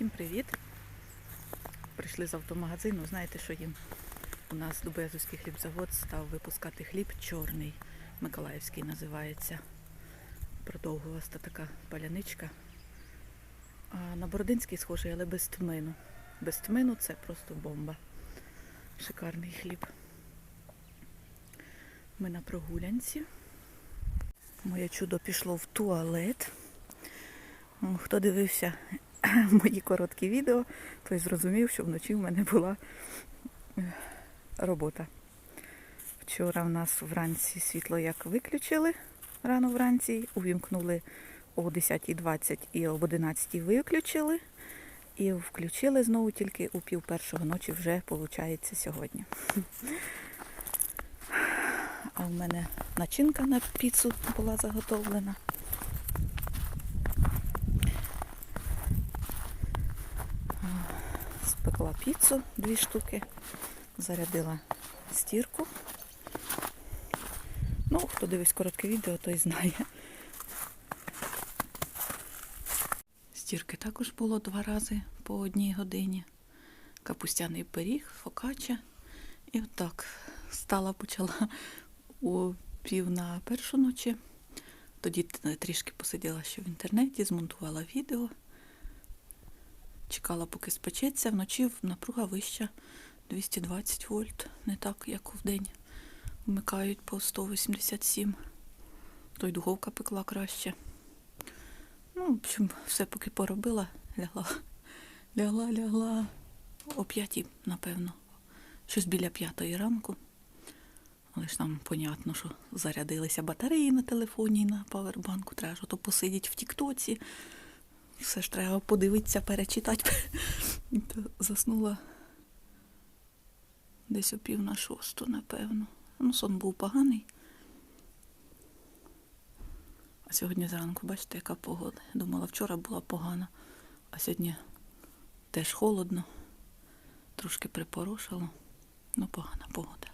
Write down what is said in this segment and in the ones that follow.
Всім привіт! Прийшли з автомагазину. Знаєте, що їм? У нас Дубезовський хлібзавод став випускати хліб чорний, Миколаївський називається. Продовгуваста така паляничка. А на Бородинський схожий, але без тмину. Без тмину це просто бомба. Шикарний хліб. Ми на прогулянці. Моє чудо пішло в туалет. Хто дивився мої короткі відео, той зрозумів, що вночі в мене була е, робота. Вчора в нас вранці світло як виключили рано вранці, увімкнули о 10.20 і об 11 виключили. І включили знову тільки у пів першого ночі вже виходить сьогодні. А в мене начинка на піцу була заготовлена. Піцу дві штуки, зарядила стірку. Ну, хто дивись коротке відео, той знає. Стірки також було два рази по одній годині. Капустяний пиріг, фокача. І отак стала, почала у пів на першу ночі. Тоді трішки посиділа ще в інтернеті, змонтувала відео. Чекала, поки спечеться. Вночі напруга вища 220 вольт, не так, як вдень. Вмикають по 187. То й духовка пекла краще. Ну, в общем, все поки поробила, лягла. Лягла, лягла. О п'ятій, напевно. Щось біля п'ятої ранку. Але ж там понятно, що зарядилися батареї на телефоні і на павербанку. Треба ж то посидіти в Тіктоці. Все ж треба подивитися, перечитати. Заснула десь о пів на шосту, напевно. Ну, сон був поганий. А сьогодні зранку, бачите, яка погода. Думала, вчора була погана, а сьогодні теж холодно, трошки припорошило. Ну, погана погода.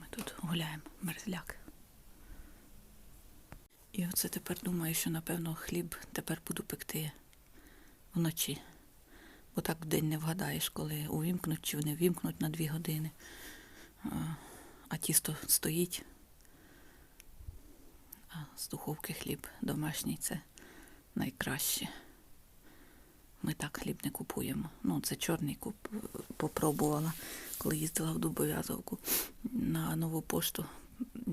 Ми тут гуляємо, мерзляк. І оце тепер думаю, що напевно хліб тепер буду пекти вночі. Бо так вдень не вгадаєш, коли увімкнуть чи не вімкнуть на дві години. А тісто стоїть. А з духовки хліб домашній це найкраще. Ми так хліб не купуємо. Ну, це чорний куп попробувала, коли їздила в Дубов'язовку на нову пошту.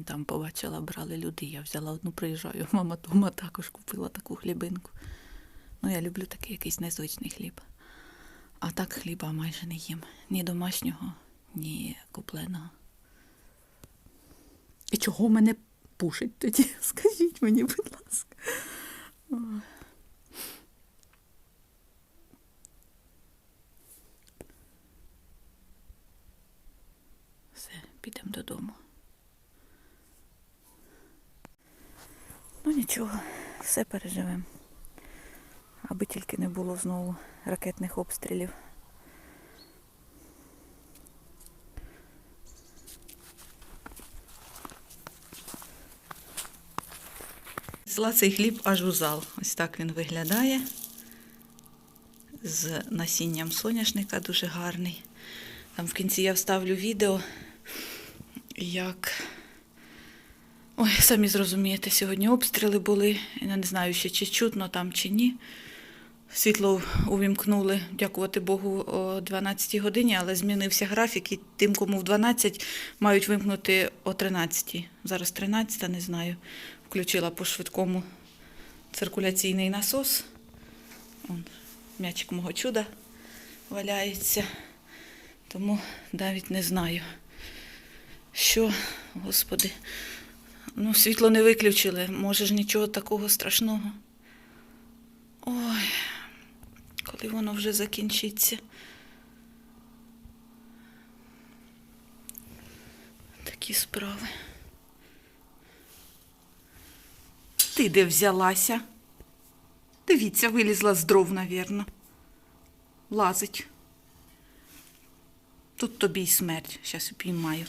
Там побачила, брали люди. Я взяла одну, приїжджаю. Мама дома також купила таку хлібинку. Ну, я люблю такий якийсь незвичний хліб. А так хліба майже не їм. Ні домашнього, ні купленого. І чого мене пушить тоді? Скажіть мені, будь ласка. Все, підемо додому. Ну нічого, все переживемо. Аби тільки не було знову ракетних обстрілів. Зла цей хліб аж у зал. Ось так він виглядає. З насінням соняшника дуже гарний. Там в кінці я вставлю відео, як. Ой, самі зрозумієте, сьогодні обстріли були. Я не знаю ще чи чутно там чи ні. Світло увімкнули, дякувати Богу, о 12 годині, але змінився графік, і тим, кому в 12 мають вимкнути о 13. Зараз 13, не знаю. Включила по швидкому циркуляційний насос. Вон, м'ячик мого чуда валяється. Тому навіть не знаю, що, господи. Ну, світло не виключили. Може ж нічого такого страшного. Ой, коли воно вже закінчиться. Такі справи. Ти де взялася? Дивіться, вилізла з дров, навірно. Лазить. Тут тобі й смерть. Щас упіймаю.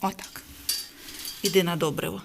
Отак. Іди на добриво.